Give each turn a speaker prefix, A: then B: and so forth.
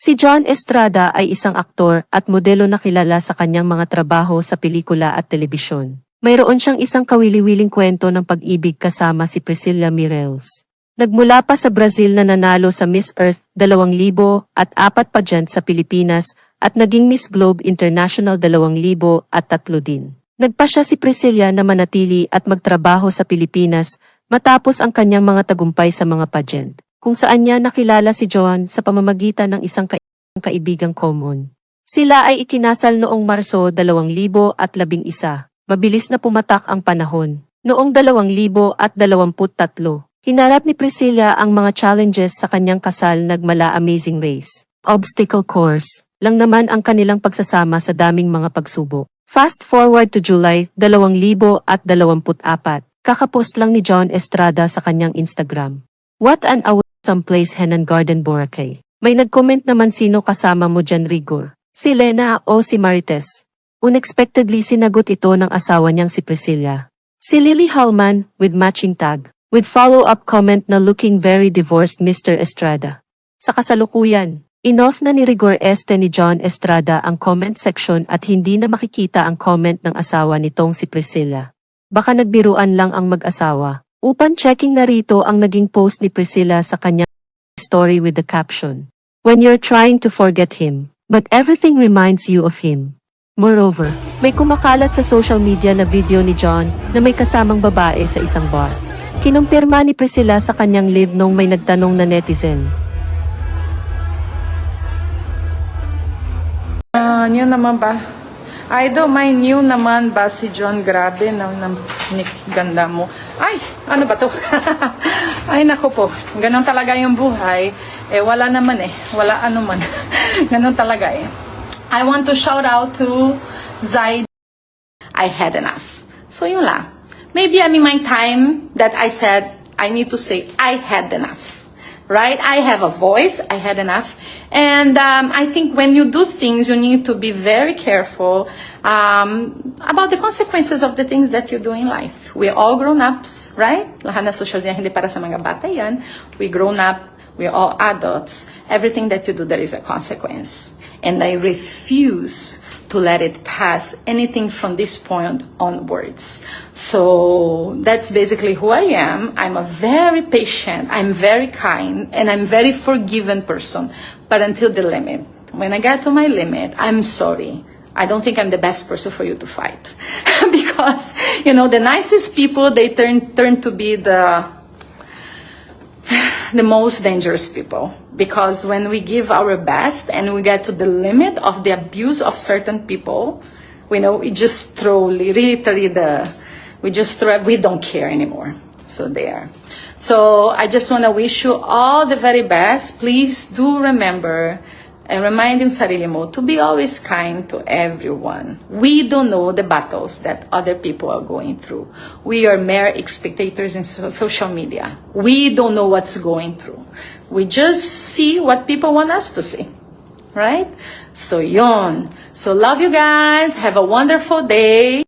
A: Si John Estrada ay isang aktor at modelo na kilala sa kanyang mga trabaho sa pelikula at telebisyon. Mayroon siyang isang kawili-wiling kwento ng pag-ibig kasama si Priscilla Mireles. Nagmula pa sa Brazil na nanalo sa Miss Earth 2000 at apat pageant sa Pilipinas at naging Miss Globe International 2000 at tatlo din. Nagpa siya si Priscilla na manatili at magtrabaho sa Pilipinas matapos ang kanyang mga tagumpay sa mga pageant, kung saan niya nakilala si Joan sa pamamagitan ng isang ka- kaibigang common. Sila ay ikinasal noong Marso 2011. Mabilis na pumatak ang panahon. Noong 2023, hinarap ni Priscilla ang mga challenges sa kanyang kasal nagmala Amazing Race. Obstacle course lang naman ang kanilang pagsasama sa daming mga pagsubok. Fast forward to July 2024, kakapost lang ni John Estrada sa kanyang Instagram. What an awesome place Henan Garden Boracay. May nag-comment naman sino kasama mo dyan Rigor. Si Lena o si Marites. Unexpectedly sinagot ito ng asawa niyang si Priscilla. Si Lily Hallman with matching tag. With follow-up comment na looking very divorced Mr. Estrada. Sa kasalukuyan, inoff na ni Rigor Este ni John Estrada ang comment section at hindi na makikita ang comment ng asawa nitong si Priscilla. Baka nagbiruan lang ang mag-asawa. Upan checking na rito ang naging post ni Priscilla sa kanyang story with the caption. When you're trying to forget him, but everything reminds you of him. Moreover, may kumakalat sa social media na video ni John na may kasamang babae sa isang bar. Kinumpirma ni Priscilla sa kanyang live nung may nagtanong na netizen.
B: Ah, new naman ba? Idol, may new naman ba si John? Grabe, na, na, Nick, ganda mo. Ay, ano ba to? Ay, nako po. Ganon talaga yung buhay. Eh, wala naman eh. Wala ano man. Ganon talaga eh. I want to shout out to Zaid. I had enough. So, yun lang. Maybe I'm in my time that I said, I need to say, I had enough right? I have a voice. I had enough. And um, I think when you do things, you need to be very careful um, about the consequences of the things that you do in life. We're all grown-ups, right? Lahat na social media, hindi para sa mga bata. We grown up. We're all adults. Everything that you do, there is a consequence. And I refuse to let it pass anything from this point onwards. So that's basically who I am. I'm a very patient, I'm very kind, and I'm very forgiving person, but until the limit. When I get to my limit, I'm sorry. I don't think I'm the best person for you to fight. because, you know, the nicest people, they turn, turn to be the the most dangerous people. Because when we give our best and we get to the limit of the abuse of certain people we know we just throw literally the we just throw we don't care anymore. So there so i just want to wish you all the very best. Please do remember and remind yung sarili mo to be always kind to everyone. We don't know the battles that other people are going through. We are mere spectators in so- social media. We don't know what's going through. We just see what people want us to see. Right? So yon. So love you guys. Have a wonderful day.